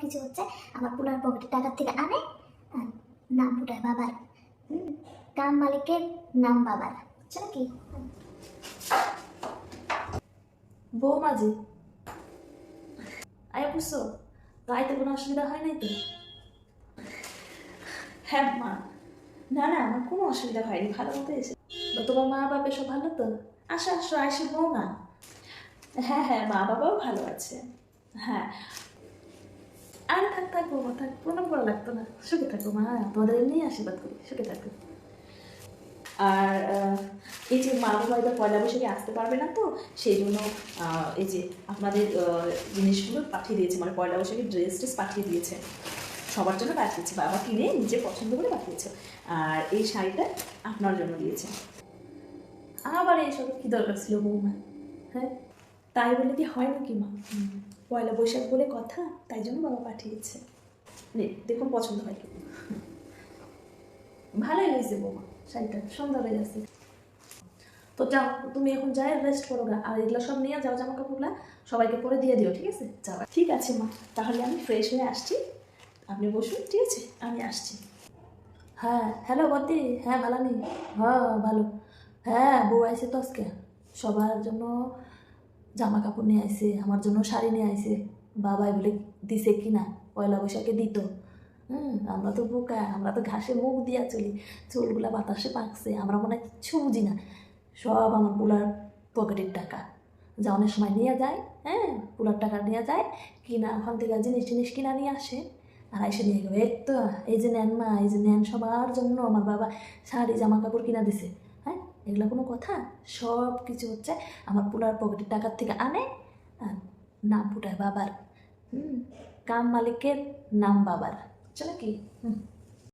কিছু হচ্ছে আমার পুলার পকেটে টাকার থেকে আনে নাম ফুটায় বাবার। কাম মালিকের নাম বাবার। বুঝছ কি? বৌমা যে। আয় বুঝছ গাইতে কোনো অসুবিধা হয় নাই তো? হ্যাঁ মা। না না, আমার কোনো অসুবিধা হয়নি, ভালো মতো এসে। তোমার মা বাবা সব ভালো তো? আসো আসো আসি বৌমা। হ্যাঁ হ্যাঁ মা বাবাও ভালো আছে। হ্যাঁ আরে থাক থাকব মা থাক। প্রণাম করা লাগতো না। সুখে থাকো, মা। তোমাদের এমনি আশীর্বাদ করি। সুখে থাকো। আর এই যে মা এবার পয়লা বৈশাখে আসতে পারবে না তো, সেই জন্য এই যে আপনাদের জিনিসগুলো পাঠিয়ে দিয়েছে মানে পয়লা বৈশাখে ড্রেস ট্রেস পাঠিয়ে দিয়েছে। সবার জন্য পাঠিয়েছে। বাবা কিনে নিজে পছন্দ করে পাঠিয়েছে। আর এই শাড়িটা আপনার জন্য দিয়েছে। আবার এইসব কি দরকার ছিল বৌমা? হ্যাঁ? তাই বলে কি হয় নাকি মা? পয়লা বৈশাখ বলে কথা, তাই জন্য বাবা পাঠিয়েছে। দেখুন পছন্দ হয় কি। ভালোই হয়েছে বৌমা, শাড়িটা সুন্দর হয়ে তো যাও, তুমি এখন যাই রেস্ট করো গা। আর এগুলো সব নিয়ে যাও জামা কাপড়গুলো সবাইকে পরে দিয়ে দিও, ঠিক আছে? যাও। ঠিক আছে মা, তাহলে আমি ফ্রেশ হয়ে আসছি। আপনি বসুন, ঠিক আছে? আমি আসছি। হ্যাঁ হ্যালো বদি হ্যাঁ ভালো নেই? হ্যাঁ ভালো। হ্যাঁ বউ আইসে তো আজকে। সবার জন্য জামা কাপড় নিয়ে আইসে আমার জন্য শাড়ি নিয়ে আইসে বাবাই বলে, দিছে কি না? পয়লা বৈশাখে দিত। হুম, আমরা তো বোকা, আমরা তো ঘাসে মুখ দিয়া চলি, চুলগুলা বাতাসে পাকছে, আমরা মনে হয় কিচ্ছু বুঝি না। সব আমার পোলার পকেটের টাকা। যা অনেক সময় নিয়ে যায় হ্যাঁ পোলার টাকা নিয়ে যায়, কিনা, ওখান থেকে জিনিস টিনিস কিনা নিয়ে আসে। আর এসে নিয়ে গেবে এই তো, এই যে নেন মা, এই যে নেন, সবার জন্য আমার বাবা শাড়ি জামা কাপড় কিনা দিছে। এগুলো কোনো কথা? সব কিছু হচ্ছে আমার পুলার পকেটের টাকার থেকে আনে আর নাম ফুটায় বাবার। হুম, কাম মালিকের নাম বাবার। চলো কি? হুম।